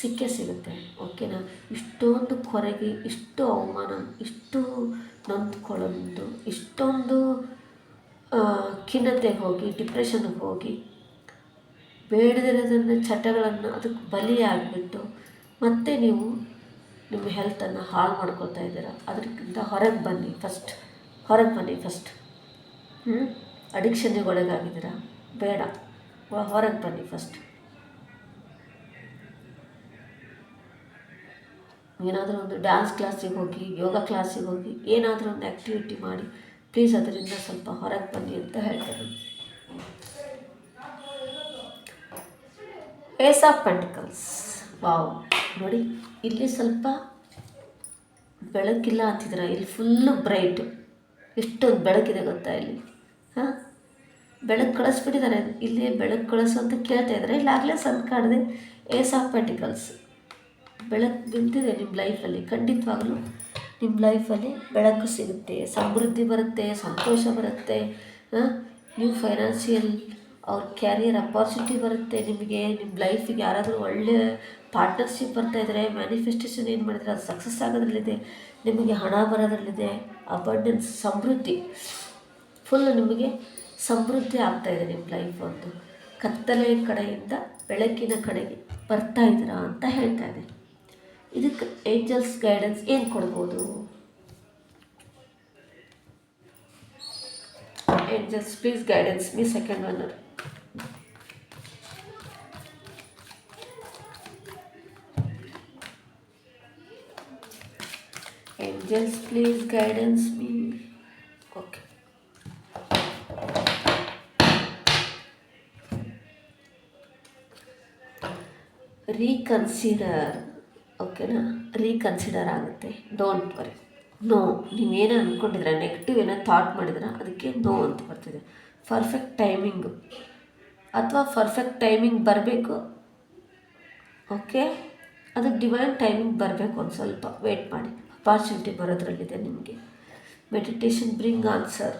ಸಿಕ್ಕೇ ಸಿಗುತ್ತೆ. ಓಕೆನಾ ಇಷ್ಟೊಂದು ಕೊರಗಿ, ಇಷ್ಟು ಅವಮಾನ, ಇಷ್ಟು ನೊಂದ್ಕೊಳ್ಳೋದು, ಇಷ್ಟೊಂದು ಖಿನ್ನತೆ ಖಿನ್ನತೆಗೆ ಹೋಗಿ ಡಿಪ್ರೆಷನ್ಗೆ ಹೋಗಿ ಬೇಡದಿರೋದನ್ನು ಚಟಗಳನ್ನು ಅದಕ್ಕೆ ಬಲಿಯಾಗಿಬಿಟ್ಟು ಮತ್ತೆ ನೀವು ನಿಮ್ಮ ಹೆಲ್ತನ್ನು ಹಾಳು ಮಾಡ್ಕೊಳ್ತಾ ಇದ್ದೀರಾ. ಅದಕ್ಕಿಂತ ಹೊರಗೆ ಬನ್ನಿ ಫಸ್ಟ್ ಹೊರಗೆ ಬನ್ನಿ ಫಸ್ಟ್ ಹ್ಞೂ ಅಡಿಕ್ಷನ್ಗೆ ಒಳಗಾಗಿದ್ದೀರಾ ಬೇಡ ಹೊರಗೆ ಬನ್ನಿ ಫಸ್ಟ್ ಏನಾದರೂ ಒಂದು ಡ್ಯಾನ್ಸ್ ಕ್ಲಾಸಿಗೆ ಹೋಗಿ, ಯೋಗ ಕ್ಲಾಸಿಗೆ ಹೋಗಿ ಏನಾದರೂ ಒಂದು ಆ್ಯಕ್ಟಿವಿಟಿ ಮಾಡಿ ಪ್ಲೀಸ್ ಅದರಿಂದ ಸ್ವಲ್ಪ ಹೊರಗೆ ಬನ್ನಿ ಅಂತ ಹೇಳ್ತಾರೆ ಏಸ್ ಆಫ್ ಪೆಂಟಿಕಲ್ಸ್ ವಾವ್ ನೋಡಿ, ಇಲ್ಲಿ ಸ್ವಲ್ಪ ಬೆಳಕಿಲ್ಲ ಅಂತಿದ್ರೆ ಇಲ್ಲಿ ಫುಲ್ಲು ಬ್ರೈಟು ಎಷ್ಟೊಂದು ಬೆಳಕಿದೆ ಗೊತ್ತಾ ಇಲ್ಲಿ? ಹಾಂ? ಬೆಳಕು ಕಳಿಸ್ಬಿಟ್ಟಿದ್ದಾರೆ. ಇಲ್ಲಿ ಬೆಳಕು ಕಳಿಸು ಅಂತ ಕೇಳ್ತಾ ಇದ್ದಾರೆ. ಆಗಲೇ ಸಣ್ಣ ಕಾಣದೆ ಏಸ್ ಆಫ್ ಪೆಂಟಿಕಲ್ಸ್ ಬೆಳಕು ನಿಂತಿದೆ ನಿಮ್ಮ ಲೈಫಲ್ಲಿ ಖಂಡಿತವಾಗ್ಲೂ ನಿಮ್ಮ ಲೈಫಲ್ಲಿ ಬೆಳಕು ಸಿಗುತ್ತೆ. ಸಮೃದ್ಧಿ ಬರುತ್ತೆ, ಸಂತೋಷ ಬರುತ್ತೆ. ಹಾಂ? ನೀವು ಫೈನಾನ್ಷಿಯಲ್ ಅವ್ರ ಕ್ಯಾರಿಯರ್ ಅಪಾರ್ಚುನಿಟಿ ಬರುತ್ತೆ ನಿಮಗೆ ನಿಮ್ಮ ಲೈಫಿಗೆ ಯಾರಾದರೂ ಒಳ್ಳೆ ಪಾರ್ಟ್ನರ್ಶಿಪ್ ಬರ್ತಾ ಇದ್ದರೆ ಮ್ಯಾನಿಫೆಸ್ಟೇಷನ್ ಏನು ಮಾಡಿದ್ರೆ ಅದು ಸಕ್ಸಸ್ ಆಗೋದ್ರಲ್ಲಿದೆ. ನಿಮಗೆ ಹಣ ಬರೋದ್ರಲ್ಲಿದೆ ಅಬಂಡೆನ್ಸ್ ಸಮೃದ್ಧಿ. ಫುಲ್ ನಿಮಗೆ ಸಮೃದ್ಧಿ ಆಗ್ತಾ ಇದೆ ನಿಮ್ಮ ಲೈಫ್ ಒಂದು. ಕತ್ತಲೆ ಕಡೆಯಿಂದ ಬೆಳಕಿನ ಕಡೆಗೆ ಬರ್ತಾ ಇದ್ದೀರಾ ಅಂತ ಹೇಳ್ತಾ ಇದೆ. ಇದಕ್ಕೆ ಏಂಜಲ್ಸ್ ಗೈಡೆನ್ಸ್ ಏನು ಕೊಡ್ಬೋದು? Angels please guidance me second one Angels, please guidance me. Okay. Reconsider ಓಕೆನಾ ರೀಕನ್ಸಿಡರ್ ಆಗುತ್ತೆ. ಡೋಂಟ್ ವರಿ ನೋ ನೀವೇನು ಅಂದ್ಕೊಂಡಿದ್ರೆ ನೆಗೆಟಿವ್ ಏನೋ ಥಾಟ್ ಮಾಡಿದ್ರೆ ಅದಕ್ಕೆ ನೋ ಅಂತ ಬರ್ತಿದೆ. ಪರ್ಫೆಕ್ಟ್ ಟೈಮಿಂಗು ಅಥವಾ ಪರ್ಫೆಕ್ಟ್ ಟೈಮಿಂಗ್ ಬರಬೇಕು? ಓಕೆ ಅದಕ್ಕೆ ಡಿವೈನ್ ಟೈಮಿಂಗ್ ಬರಬೇಕು ಒಂದು ಸ್ವಲ್ಪ. ವೆಯ್ಟ್ ಮಾಡಿ. ಅಪಾರ್ಚುನಿಟಿ ಬರೋದ್ರಲ್ಲಿದೆ ನಿಮಗೆ. ಮೆಡಿಟೇಷನ್ ಬ್ರಿಂಗ್ ಆನ್ಸರ್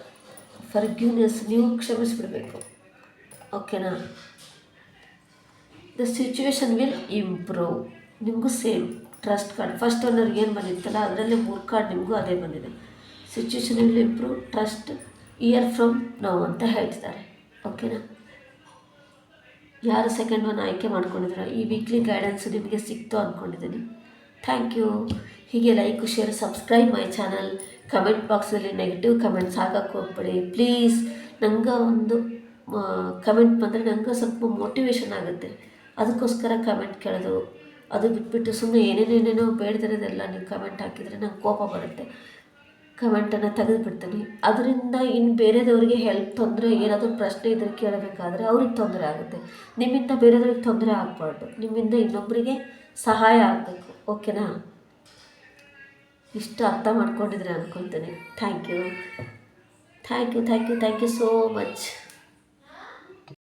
ಫರ್ಗ್ಯೂನೆಸ್ ನೀವು ಕ್ಷಮಿಸ್ಬಿಡ್ಬೇಕು. ಓಕೆನಾ ದ ಸಿಚುವೇಶನ್ ವಿಲ್ ಇಂಪ್ರೂವ್ ನಿಮಗೂ ಸೇಮ್ ಟ್ರಸ್ಟ್ ಕಾರ್ಡ್ ಫಸ್ಟ್ ಓನರ್ಗೆ ಏನು ಬಂದಿತ್ತಲ್ಲ, ಅದರಲ್ಲೇ ಮೂರು ಕಾರ್ಡ್ ನಿಮಗೂ ಅದೇ ಬಂದಿದೆ. Situation will improve trust year from no ಅಂತ ಹೇಳ್ತಿದ್ದಾರೆ. ಓಕೆನಾ ಯಾರು ಸೆಕೆಂಡ್ ಒನ್ ಆಯ್ಕೆ ಮಾಡ್ಕೊಂಡಿದ್ರು ಈ ವೀಕ್ಲಿ ಗೈಡೆನ್ಸ್ ನಿಮಗೆ ಸಿಕ್ತು ಅಂದ್ಕೊಂಡಿದ್ದೀನಿ ಥ್ಯಾಂಕ್ ಯು ಹೀಗೆ like share subscribe my channel comment ಬಾಕ್ಸಲ್ಲಿ ನೆಗೆಟಿವ್ ಕಮೆಂಟ್ಸ್ ಹಾಕಕ್ಕೆ ಹೋಗ್ಬೇಡಿ. ಪ್ಲೀಸ್ ನಂಗೆ ಒಂದು ಕಮೆಂಟ್ ಬಂದರೆ ನನಗೆ ಸ್ವಲ್ಪ ಮೋಟಿವೇಶನ್ ಆಗುತ್ತೆ. ಅದಕ್ಕೋಸ್ಕರ ಕಮೆಂಟ್ ಕೇಳೋದು. ಅದು ಬಿಟ್ಬಿಟ್ಟು ಸುಮ್ಮನೆ ಏನೇನೇನೇನೋ ಬೇಡದಿರೋದೆಲ್ಲ ನೀವು ಕಮೆಂಟ್ ಹಾಕಿದರೆ ನಂಗೆ ಕೋಪ ಬರುತ್ತೆ. ಕಮೆಂಟನ್ನು ತೆಗೆದುಬಿಡ್ತೀನಿ. ಅದರಿಂದ ಇನ್ನು ಬೇರೆದವರಿಗೆ ಹೆಲ್ಪ್ ತೊಂದರೆ, ಏನಾದರೂ ಪ್ರಶ್ನೆ ಇದ್ರೆ ಕೇಳಬೇಕಾದ್ರೆ ಅವ್ರಿಗೆ ತೊಂದರೆ ಆಗುತ್ತೆ. ನಿಮ್ಮಿಂದ ಬೇರೆದವ್ರಿಗೆ ತೊಂದರೆ ಆಗಬಾರ್ದು. ನಿಮ್ಮಿಂದ ಇನ್ನೊಬ್ಬರಿಗೆ ಸಹಾಯ ಆಗಬೇಕು. ಓಕೆನಾ? ಇಷ್ಟು ಅರ್ಥ ಮಾಡ್ಕೊಂಡಿದ್ರೆ ಅಂದ್ಕೊತೀನಿ thank you. Thank you thank you thank you so much.